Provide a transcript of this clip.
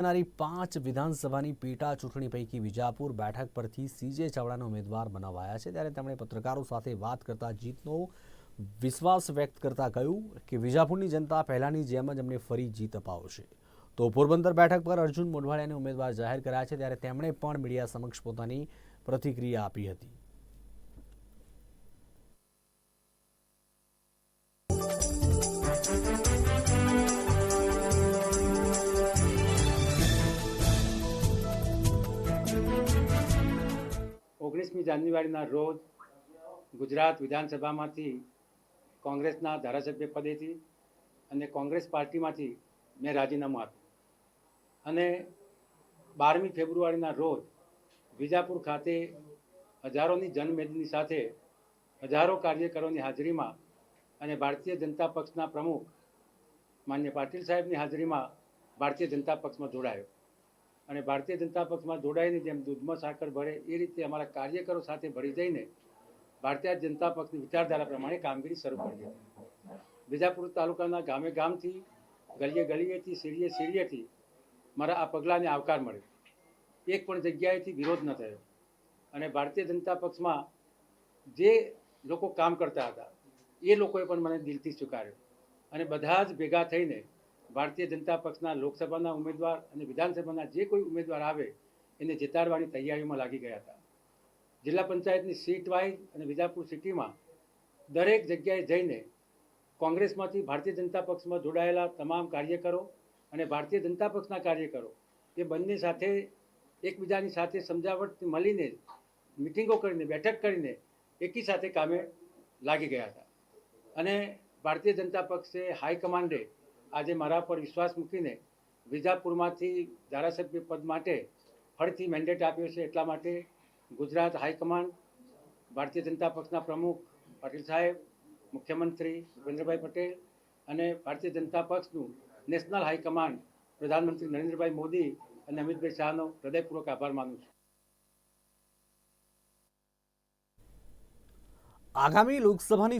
આવનારી પાંચ વિધાનસભાની પેટા ચૂંટણી પૈકી વિજાપુર બેઠક પરથી સીજે ચાવડાના ઉમેદવાર બનાવાયા છે. ત્યારે તેમણે પત્રકારો સાથે વાત કરતા જીતનો વિશ્વાસ વ્યક્ત કરતા કહ્યું કે વિજાપુરની જનતા પહેલાની જેમ જ અમને ફરી જીત અપાવશે. તો પોરબંદર બેઠક પર અર્જુન મોઢવાડિયાને ઉમેદવાર જાહેર કર્યા છે. ત્યારે તેમણે પણ મીડિયા સમક્ષ પોતાની પ્રતિક્રિયા આપી હતી. ઓગણીસમી જાન્યુઆરીના રોજ ગુજરાત વિધાનસભામાંથી કોંગ્રેસના ધારાસભ્ય પદેથી અને કોંગ્રેસ પાર્ટીમાંથી મેં રાજીનામું આપ્યું. અને બારમી ફેબ્રુઆરીના રોજ વિજાપુર ખાતે હજારોની જનમેદની સાથે હજારો કાર્યકરોની હાજરીમાં અને ભારતીય જનતા પક્ષના પ્રમુખ માન્ય પાટીલ સાહેબની હાજરીમાં ભારતીય જનતા પક્ષમાં જોડાયો. અને ભારતીય જનતા પક્ષમાં જોડાઈને જેમ દૂધમાં સાકર ભરે, એ રીતે અમારા કાર્યકરો સાથે ભળી જઈને ભારતીય જનતા પક્ષની વિચારધારા પ્રમાણે કામગીરી શરૂ કરી હતી બીજાપુર તાલુકાના ગામે ગામથી, ગલીએ ગલીએથી, શેરીએ શેરીએથી મારા આ પગલાંને આવકાર મળ્યો. એક પણ જગ્યાએથી વિરોધ ન થયો. અને ભારતીય જનતા પક્ષમાં જે લોકો કામ કરતા હતા, એ લોકોએ પણ મને દિલથી સ્વીકાર્યો. અને બધા જ ભેગા થઈને ભારતીય જનતા પક્ષના લોકસભાના ઉમેદવાર અને વિધાનસભાના જે કોઈ ઉમેદવાર આવે, એને જીતાડવાની તૈયારીમાં લાગી ગયા હતા. જિલ્લા પંચાયતની સીટ વાઇઝ અને વિજાપુર સિટીમાં દરેક જગ્યાએ જઈને કોંગ્રેસમાંથી ભારતીય જનતા પક્ષમાં જોડાયેલા તમામ કાર્યકરો અને ભારતીય જનતા પક્ષના કાર્યકરો એ બંને સાથે એકબીજાની સાથે સમજાવટ મળીને મિટિંગો કરીને, બેઠક કરીને એકી સાથે કામે લાગી ગયા હતા. અને ભારતીય જનતા પક્ષે હાઈકમાન્ડે આજે મારા પર વિશ્વાસ મૂકીને વિજાપુરમાંથી ધારાસભ્ય પદ માટે ફરીથી મેન્ડેટ આપ્યો છે એટલા માટે ગુજરાત હાઈકમાન્ડ, ભારતીય જનતા પક્ષના પ્રમુખ પાટીલ સાહેબ, મુખ્યમંત્રી ભૂપેન્દ્રભાઈ પટેલ અને ભારતીય જનતા પક્ષનું નેશનલ હાઈકમાન્ડ પ્રધાનમંત્રી નરેન્દ્રભાઈ મોદી અને અમિતભાઈ શાહનો હૃદયપૂર્વક આભાર માનું છું. આગામી લોકસભાની